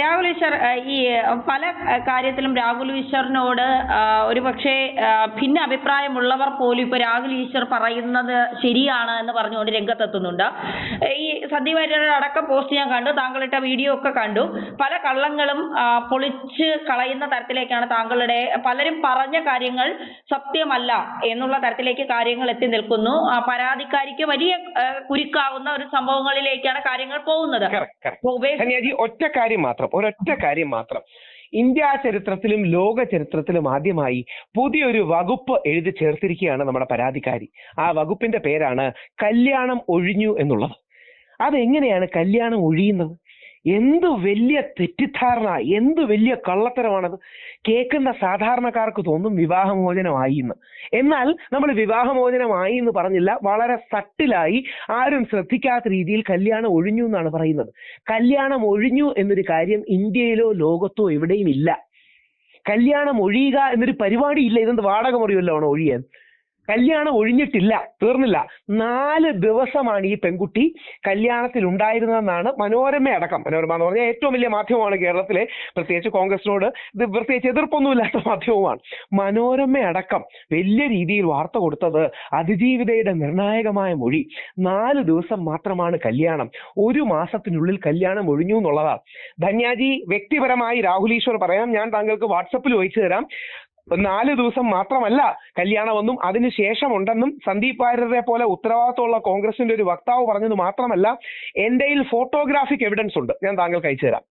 രാഹുൽ ഈശ്വർ ഈ പല കാര്യത്തിലും രാഹുൽ ഈശ്വറിനോട് ഒരു പക്ഷേ ഭിന്ന അഭിപ്രായമുള്ളവർ പോലും ഇപ്പൊ രാഹുൽ ഈശ്വർ പറയുന്നത് ശരിയാണ് എന്ന് പറഞ്ഞുകൊണ്ട് രംഗത്തെത്തുന്നുണ്ട്. ഈ സന്ദീപ് വാര്യരുടെ അടക്കം പോസ്റ്റ് ഞാൻ കണ്ടു താങ്കളുടെ വീഡിയോ ഒക്കെ കണ്ടു. പല കള്ളങ്ങളും പൊളിച്ച് കളയുന്ന തരത്തിലേക്കാണ് താങ്കളുടെ പലരും പറഞ്ഞ കാര്യങ്ങൾ സത്യമല്ല എന്നുള്ള തരത്തിലേക്ക് കാര്യങ്ങൾ എത്തി നിൽക്കുന്നു. പരാതിക്കാരിക്ക് വലിയ കുരുക്കാവുന്ന ഒരു സംഭവങ്ങളിലേക്കാണ് കാര്യങ്ങൾ പോകുന്നത്. ഒറ്റ കാര്യം മാത്രം ഒരൊറ്റ കാര്യം മാത്രം. ഇന്ത്യ ചരിത്രത്തിലും ലോക ചരിത്രത്തിലും ആദ്യമായി പുതിയൊരു വകുപ്പ് എഴുതി ചേർത്തിരിക്കുകയാണ് നമ്മുടെ പരാതിക്കാരി. ആ വകുപ്പിന്റെ പേരാണ് കല്യാണം ഒഴിഞ്ഞു എന്നുള്ളത്. അതെങ്ങനെയാണ് കല്യാണം ഒഴിയുന്നത്? എന്ത് വലിയ തെറ്റിദ്ധാരണ എന്ത് വലിയ കള്ളത്തരമാണത്? കേൾക്കുന്ന സാധാരണക്കാർക്ക് തോന്നും വിവാഹമോചനമായി എന്ന് എന്നാൽ നമ്മൾ വിവാഹമോചനമായി എന്ന് പറഞ്ഞില്ല വളരെ സട്ടിലായി ആരും ശ്രദ്ധിക്കാത്ത രീതിയിൽ കല്യാണം ഒഴിഞ്ഞു എന്നാണ് പറയുന്നത്. കല്യാണം ഒഴിഞ്ഞു എന്നൊരു കാര്യം ഇന്ത്യയിലോ ലോകത്തോ എവിടെയും ഇല്ല. കല്യാണം ഒഴിയുക എന്നൊരു പരിപാടി ഇല്ല ഇതെന്ത് വാടക മുറിയല്ലോ ഒഴിയാൻ? കല്യാണം ഒഴിഞ്ഞിട്ടില്ല തീർന്നില്ല. നാല് ദിവസമാണ് ഈ പെൺകുട്ടി കല്യാണത്തിൽ ഉണ്ടായിരുന്നതെന്നാണ് മനോരമ അടക്കം. മനോരമ എന്ന് പറഞ്ഞാൽ ഏറ്റവും വലിയ മാധ്യമമാണ് കേരളത്തിലെ. പ്രത്യേകിച്ച് കോൺഗ്രസിനോട് ഇത് പ്രത്യേകിച്ച് എതിർപ്പൊന്നുമില്ലാത്ത മാധ്യമമാണ് മനോരമ അടക്കം വലിയ രീതിയിൽ വാർത്ത കൊടുത്തത് അതിജീവിതയുടെ നിർണായകമായ മൊഴി. നാല് ദിവസം മാത്രമാണ് കല്യാണം. ഒരു മാസത്തിനുള്ളിൽ കല്യാണം ഒഴിഞ്ഞു എന്നുള്ളതാണ്. ധന്യാജി വ്യക്തിപരമായി രാഹുൽ ഈശ്വർ പറയാം. ഞാൻ താങ്കൾക്ക് വാട്സപ്പിൽ ചോദിച്ചു തരാം. നാല് ദിവസം മാത്രമല്ല കല്യാണമെന്നും അതിനുശേഷം ഉണ്ടെന്നും സന്ദീപ് വാര്യരെ പോലെ ഉത്തരവാദിത്തമുള്ള കോൺഗ്രസിന്റെ ഒരു വക്താവ് പറഞ്ഞത് മാത്രമല്ല എന്റെയിൽ ഫോട്ടോഗ്രാഫിക് എവിഡൻസ് ഉണ്ട്. ഞാൻ താങ്കൾക്ക് അയച്ചു തരാം